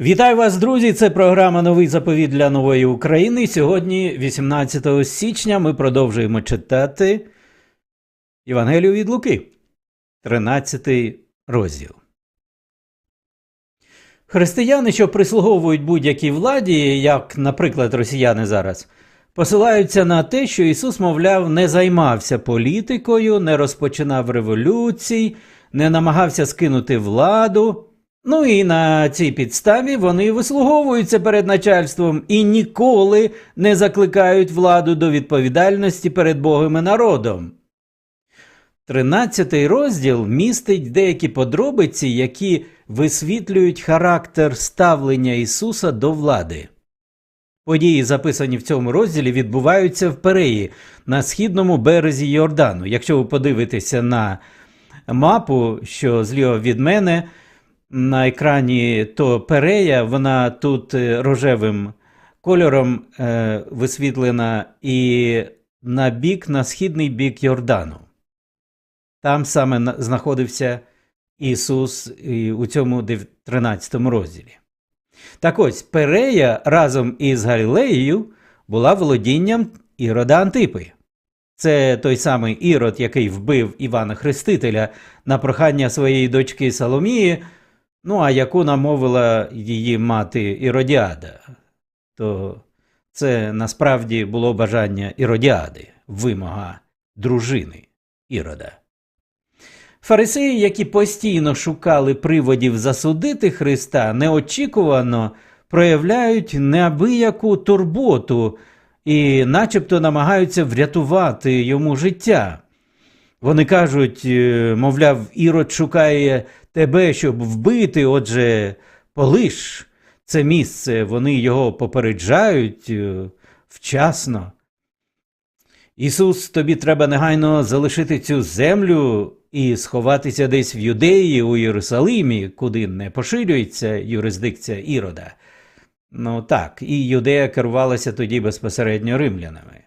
Вітаю вас, друзі! Це програма Новий заповіт для нової України. Сьогодні, 18 січня, ми продовжуємо читати Євангелію від Луки, 13 розділ. Християни, що прислуговують будь-якій владі, як, наприклад, росіяни зараз, посилаються на те, що Ісус, мовляв, не займався політикою, не розпочинав революцій, не намагався скинути владу. Ну і на цій підставі вони вислуговуються перед начальством і ніколи не закликають владу до відповідальності перед Богом і народом. Тринадцятий розділ містить деякі подробиці, які висвітлюють характер ставлення Ісуса до влади. Події, записані в цьому розділі, відбуваються в Переї на східному березі Йордану. Якщо ви подивитеся на мапу, що зліва від мене, на екрані то Перея, вона тут е, рожевим кольором е, висвітлена і на бік, на східний бік Йордану. Там саме знаходився Ісус у цьому дев- 13 розділі. Так ось Перея разом із Галілеєю була володінням Ірода Антипи. Це той самий Ірод, який вбив Івана Хрестителя на прохання своєї дочки Соломії, ну а яку намовила її мати Іродіада. То це насправді було бажання Іродіади, вимога дружини Ірода. Фарисеї, які постійно шукали приводів засудити Христа, неочікувано проявляють неабияку турботу і начебто намагаються врятувати йому життя. Вони кажуть, е, мовляв, Ірод шукає тебе, щоб вбити, отже, полиш це місце, вони його попереджають е, вчасно. Ісус, тобі треба негайно залишити цю землю і сховатися десь в Юдеї у Єрусалимі, куди не поширюється юрисдикція Ірода. Ну так, і Юдея керувалася тоді безпосередньо римлянами.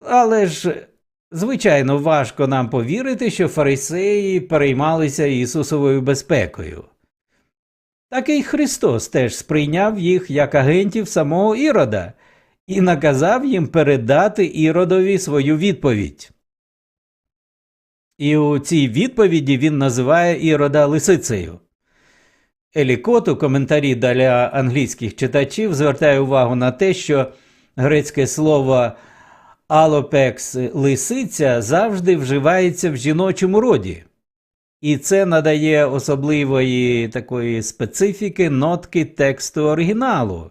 Але ж, звичайно, важко нам повірити, що фарисеї переймалися Ісусовою безпекою. Такий Христос теж сприйняв їх як агентів самого Ірода і наказав їм передати Іродові свою відповідь. І у цій відповіді він називає Ірода лисицею. Елікот у коментарі для англійських читачів звертає увагу на те, що грецьке слово алопекс лисиця завжди вживається в жіночому роді. І це надає особливої такої специфіки нотки тексту оригіналу.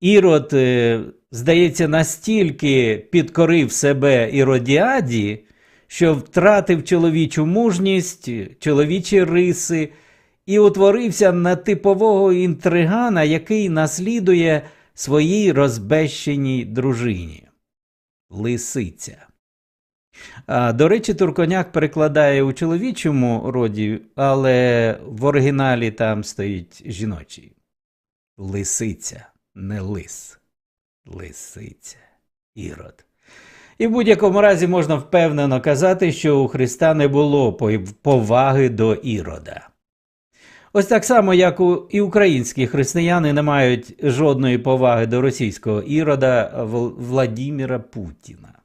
Ірод, е, здається, настільки підкорив себе Іродіаді, що втратив чоловічу мужність, чоловічі риси і утворився на типового інтригана, який наслідує своїй розбещеній дружині. Лисиця. А, До речі, Турконяк перекладає у чоловічому роді, але в оригіналі там стоїть жіночий. Лисиця, не лис. Лисиця. Ірод. І в будь-якому разі можна впевнено казати, що у Христа не було поваги до Ірода. Ось так само, як і українські християни не мають жодної поваги до російського ірода Вл- Владіміра Путіна.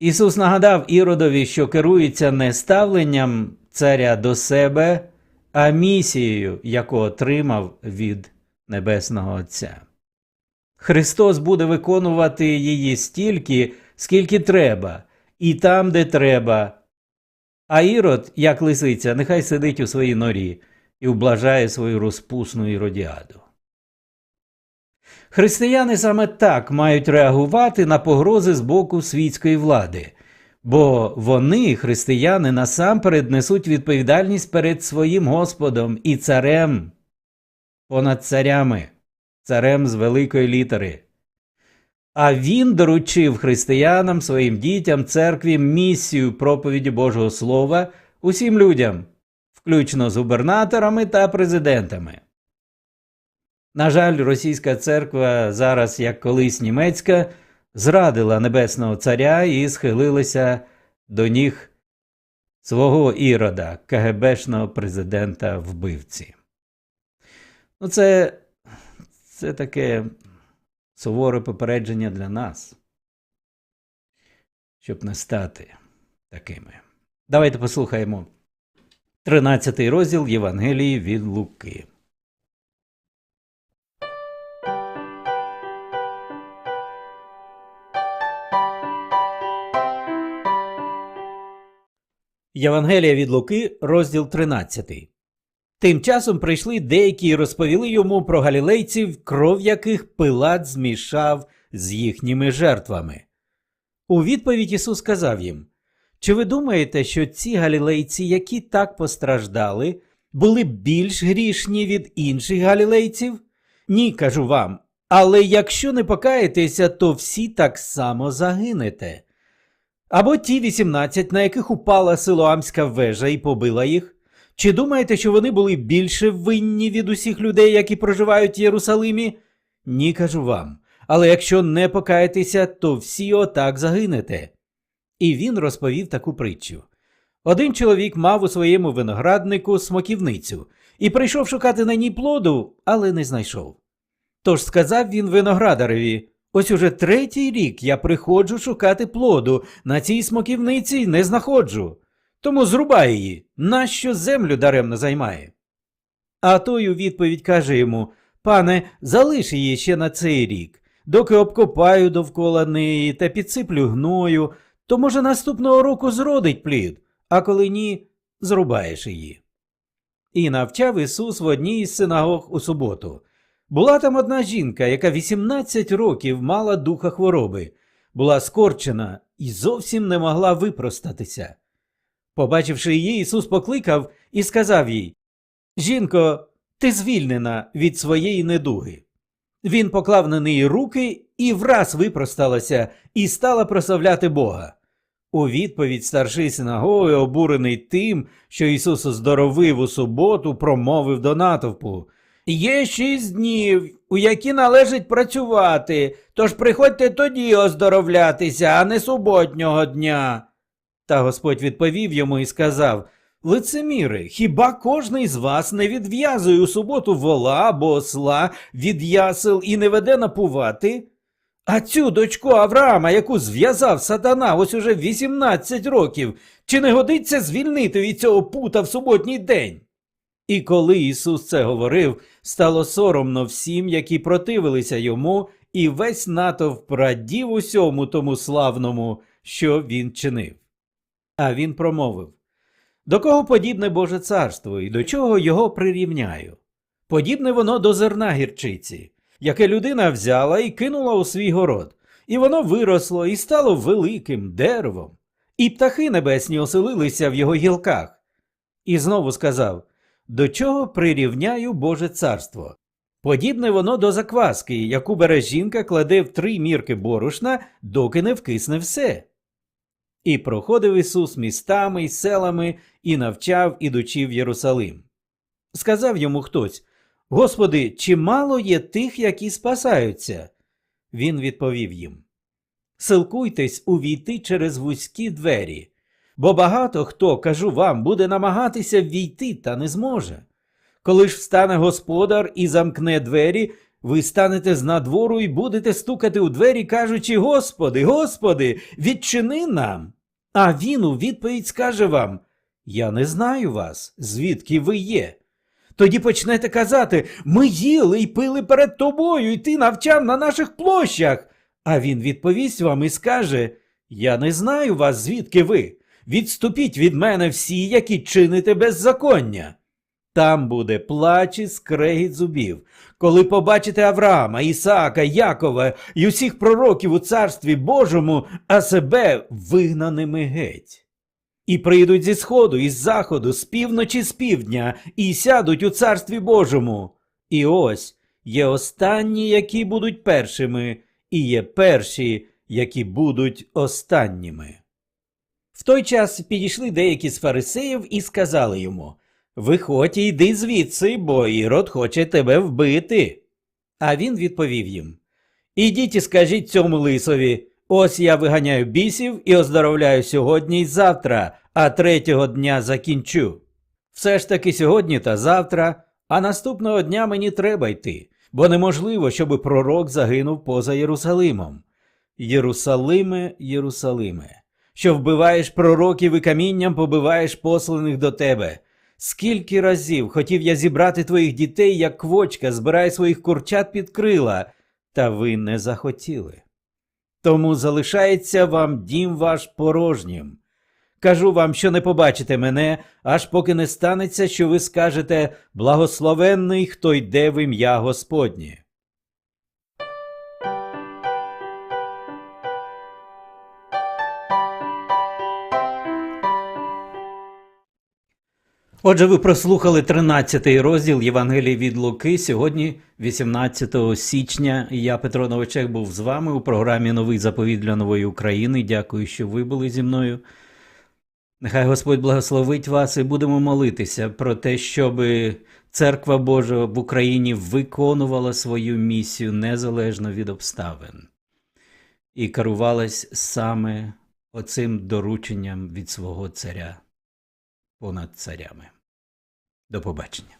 Ісус нагадав Іродові, що керується не ставленням царя до себе, а місією, яку отримав від Небесного Отця. Христос буде виконувати її стільки, скільки треба, і там, де треба. А Ірод, як лисиця, нехай сидить у своїй норі і вблажає свою розпусну іродіаду. Християни саме так мають реагувати на погрози з боку світської влади, бо вони, християни, насамперед несуть відповідальність перед своїм Господом і царем понад царями, царем з великої літери. А він доручив християнам, своїм дітям, церкві місію проповіді Божого Слова усім людям, включно з губернаторами та президентами. На жаль, російська церква зараз, як колись німецька, зрадила небесного царя і схилилася до ніг свого ірода, КГБшного президента вбивці. Ну, це, це таке суворе попередження для нас, щоб не стати такими. Давайте послухаємо 13 розділ Євангелії від Луки. Євангелія від Луки, розділ 13. Тим часом прийшли деякі і розповіли йому про галілейців, кров яких Пилат змішав з їхніми жертвами. У відповідь Ісус сказав їм: Чи ви думаєте, що ці галілейці, які так постраждали, були більш грішні від інших галілейців? Ні, кажу вам. Але якщо не покаєтеся, то всі так само загинете. Або ті 18, на яких упала силоамська вежа і побила їх. Чи думаєте, що вони були більше винні від усіх людей, які проживають в Єрусалимі? Ні, кажу вам. Але якщо не покаєтеся, то всі отак загинете. І він розповів таку притчу. Один чоловік мав у своєму винограднику смоківницю і прийшов шукати на ній плоду, але не знайшов. Тож сказав він виноградареві: Ось уже третій рік я приходжу шукати плоду, на цій смоківниці не знаходжу. Тому зрубай її, нащо землю даремно займає. А той у відповідь каже йому Пане, залиш її ще на цей рік, доки обкопаю довкола неї та підсиплю гною, то, може, наступного року зродить плід, а коли ні, зрубаєш її. І навчав Ісус в одній із синагог у суботу. Була там одна жінка, яка 18 років мала духа хвороби, була скорчена і зовсім не могла випростатися. Побачивши її, Ісус покликав і сказав їй Жінко, ти звільнена від своєї недуги. Він поклав на неї руки і враз випросталася і стала прославляти Бога. У відповідь старший синагоги, обурений тим, що Ісус оздоровив у суботу, промовив до натовпу Є шість днів, у які належить працювати, тож приходьте тоді оздоровлятися, а не суботнього дня. Та Господь відповів йому і сказав Лицеміри, хіба кожний з вас не відв'язує у суботу вола або осла від ясел і не веде напувати? А цю дочку Авраама, яку зв'язав сатана ось уже 18 років, чи не годиться звільнити від цього пута в суботній день? І коли Ісус це говорив, стало соромно всім, які противилися йому, і весь натовп радів усьому тому славному, що він чинив. А він промовив До кого подібне Боже царство, і до чого його прирівняю? Подібне воно до зерна гірчиці, яке людина взяла і кинула у свій город, і воно виросло і стало великим деревом, і птахи небесні оселилися в його гілках. І знову сказав До чого прирівняю Боже царство? Подібне воно до закваски, яку бере жінка, кладе в три мірки борошна, доки не вкисне все. І проходив Ісус містами й селами і навчав, ідучи в Єрусалим. Сказав йому хтось Господи, чи мало є тих, які спасаються? Він відповів їм Силкуйтесь увійти через вузькі двері, бо багато хто, кажу вам, буде намагатися ввійти та не зможе. Коли ж встане господар і замкне двері, ви станете з надвору і будете стукати у двері, кажучи Господи, Господи, відчини нам. А він у відповідь скаже вам Я не знаю вас, звідки ви є. Тоді почнете казати Ми їли й пили перед тобою, і ти навчав на наших площах. А він відповість вам і скаже Я не знаю вас, звідки ви. Відступіть від мене всі, які чините беззаконня. Там буде плач і скрегіт зубів, коли побачите Авраама, Ісаака, Якова і усіх пророків у царстві Божому, а себе вигнаними геть. І прийдуть зі сходу, і з заходу, з півночі, з півдня, і сядуть у царстві Божому. І ось є останні, які будуть першими, і є перші, які будуть останніми. В той час підійшли деякі з фарисеїв і сказали йому Виходь і йди звідси, бо Ірод хоче тебе вбити. А він відповів їм Ідіть і скажіть цьому лисові ось я виганяю бісів і оздоровляю сьогодні й завтра, а третього дня закінчу. Все ж таки сьогодні та завтра, а наступного дня мені треба йти, бо неможливо, щоб пророк загинув поза Єрусалимом. Єрусалиме, Єрусалиме, що вбиваєш пророків і камінням побиваєш посланих до тебе. Скільки разів хотів я зібрати твоїх дітей, як квочка збирає своїх курчат під крила, та ви не захотіли. Тому залишається вам дім ваш порожнім. Кажу вам, що не побачите мене, аж поки не станеться, що ви скажете благословенний, хто йде в ім'я Господнє. Отже, ви прослухали 13-й розділ Євангелії від Луки. Сьогодні, 18 січня, я, Петро Новичек, був з вами у програмі Новий заповіт для нової України. Дякую, що ви були зі мною. Нехай Господь благословить вас і будемо молитися про те, щоб Церква Божа в Україні виконувала свою місію незалежно від обставин і керувалась саме оцим дорученням від свого царя понад царями. До побачення.